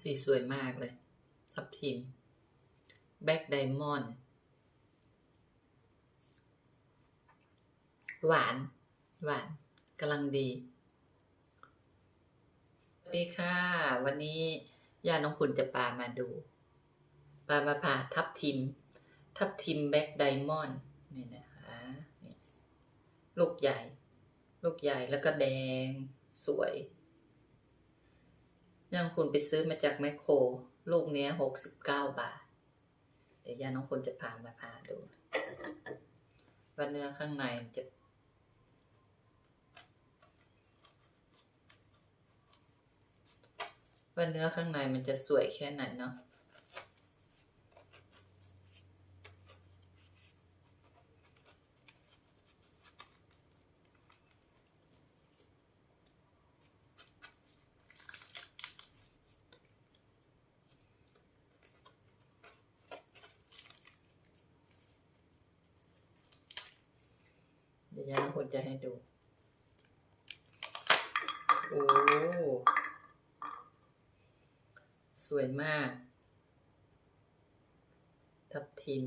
สีสวยมากเลย ทับทิม แบ็กไดมอนด์ หวาน หวานกำลังดี สวัสดีค่ะ วันนี้ย่าน้องคุณจะปามาดู ปามาผ่าทับทิม ทับทิมแบ็กไดมอนด์นี่นะคะนี่ลูกใหญ่ ลูกใหญ่แล้วก็แดงสวย ย่างคุณไปซื้อมาจากแมคโคร ลูกเนี้ยหกสิบเก้าบาท เดี๋ยวย่าน้องคุณจะพามาพาดูว่าเนื้อข้างในมันจะ ว่าเนื้อข้างในมันจะสวยแค่ไหนเนาะ เดี๋ยวย่าควรจะให้ดู โอ้ สวยมาก ทับทิม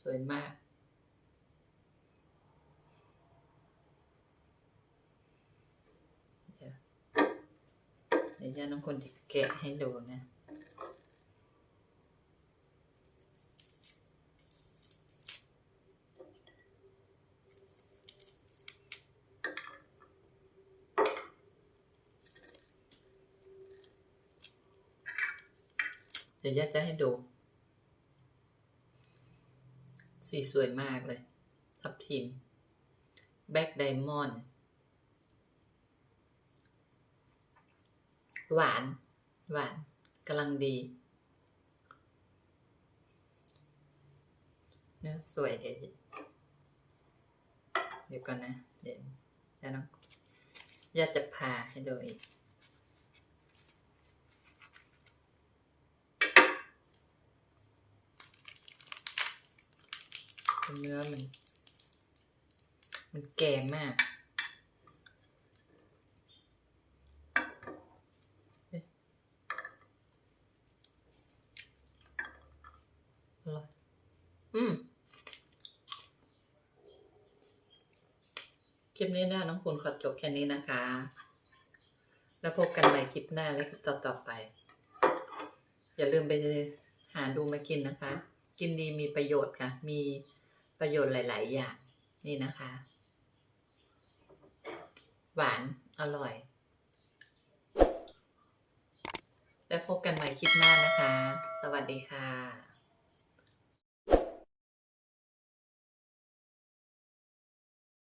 สวยมาก เดี๋ยวย่าน้องคนจะแกะให้ดูนะ เดี๋ยวย่าจะให้ดู สีสวยมากเลย ทับทิม แบ็กไดมอนด์ หวาน หวานกำลังดีเนื้อสวยเดี๋ยวเดี๋ยวก่อนนะ เดี๋ยวย่าน้องย่าจะพาให้ดูอีก เนื้อมัน มันแก่มากเอ๊ะอร่อยอืมคลิปนี้นะน้องคุณขอจบแค่นี้นะคะ แล้วพบกันใหม่คลิปหน้าและคลิปต่อๆไป อย่าลืมไปหาดูมากินนะคะ กินดีมีประโยชน์ค่ะ มี ประโยชน์หลาย ๆ อย่าง นี่นะคะ หวานอร่อย แล้วพบกันใหม่คลิปหน้านะคะ สวัสดีค่ะ